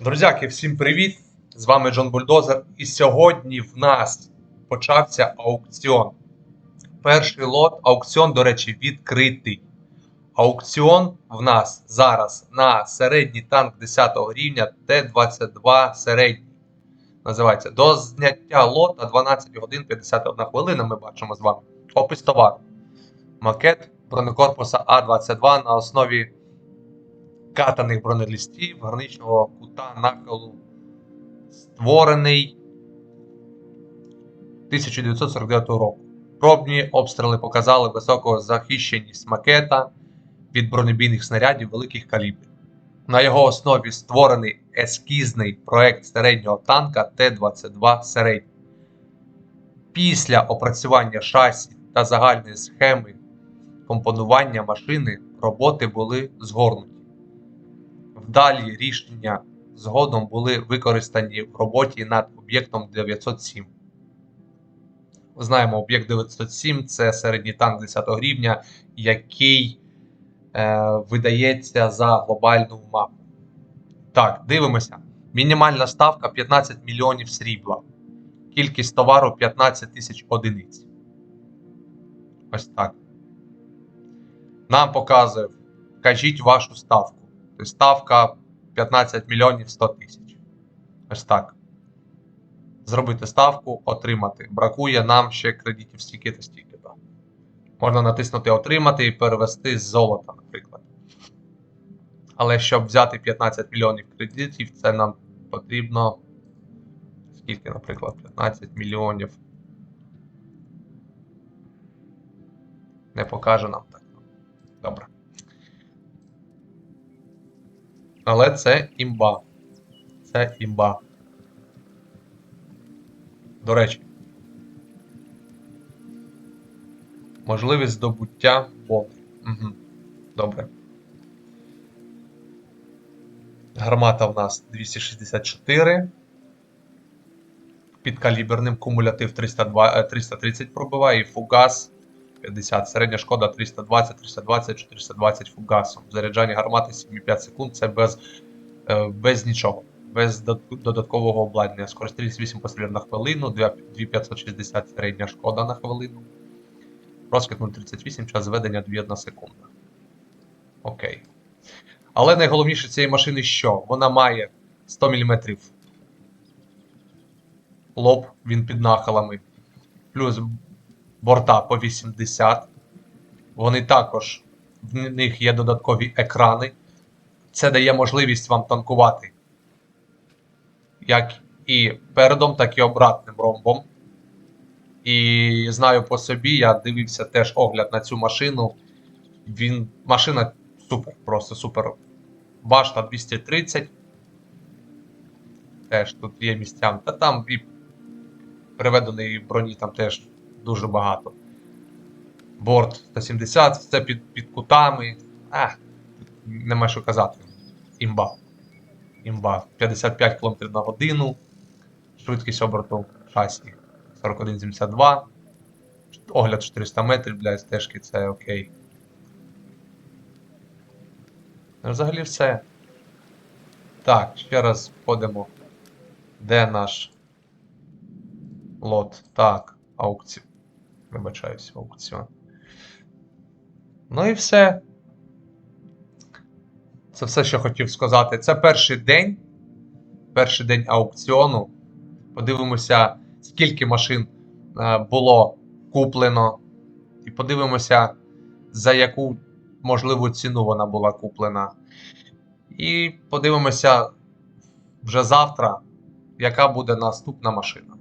Друзяки, всім привіт! З вами Джон Бульдозер. І сьогодні в нас почався аукціон. Перший лот, аукціон, до речі, відкритий. Аукціон в нас зараз на середній танк 10 рівня Т-22 середній. Називається до зняття лота 12 годин 51 хвилина. Ми бачимо з вами. Опис товару. Макет бронекорпуса А-22 на основі катаних бронелістів граничного кута нахилу, створений 1949 року. Пробні обстріли показали високу захищеність макета від бронебійних снарядів великих калібрів. На його основі створений ескізний проект середнього танка Т-22 середній. Після опрацювання шасі та загальної схеми компонування машини роботи були згорнуті. Вдалі рішення згодом були використані в роботі над об'єктом 907. Знаємо, об'єкт 907 це середній танк 10 рівня, який е, видається за глобальну мапу. Так, дивимося. Мінімальна ставка 15 мільйонів срібла. Кількість товару 15 тисяч одиниць. Ось так. Нам показує. Кажіть вашу ставку. Ставка 15 мільйонів 100 тисяч. Ось так. Зробити ставку, отримати. Бракує нам ще кредитів стільки та стільки. то Можна натиснути Отримати і перевести з золота, наприклад. Але щоб взяти 15 мільйонів кредитів, це нам потрібно. Скільки, наприклад, 15 мільйонів. Не покаже нам так. Добре. Але це імба. Це імба. До речі. Можливість здобуття бомб. Угу. Добре. Гармата в нас 264. Підкаліберним кумулятив 302, е, 330 пробиває і фугас 50. Середня шкода 320, 320, 420 фугасом. Заряджання гармати 7,5 секунд. Це без, е, без нічого. Без додаткового обладнання. Скорострільність 8 пострілів на хвилину, 2560 середня шкода на хвилину. Розкид 0,38, час зведення 2,1 секунда. Окей. Але найголовніше цієї машини що? Вона має 100 мм лоб, він під нахилами. Плюс борта по 80. Вони також, в них є додаткові екрани. Це дає можливість вам танкувати як і передом, так і обратним ромбом. І знаю по собі, я дивився теж огляд на цю машину. Він, Машина супер, просто супер. Башта 230. Теж тут є місця. Та там і приведеної броні там теж дуже багато. Борт 170, все під, під кутами. А, нема що казати. Імба. Імба. 55 км на годину. Швидкість оберту шасі 41,72. Огляд 400 метрів, блядь, стежки це окей. Ну, Взагалі все. Так, ще раз ходимо. Де наш лот? Так, аукціон. Вибачаюсь, аукціон. Ну і все. Це все, що хотів сказати. Це перший день. Перший день аукціону. Подивимося, скільки машин е, було куплено. І подивимося, за яку можливу ціну вона була куплена. І подивимося вже завтра, яка буде наступна машина.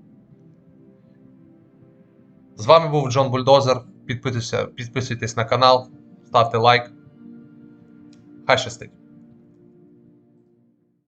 З вами був Джон Бульдозер. Підписуйтесь, підписуйтесь на канал, ставте лайк. Хай щастить!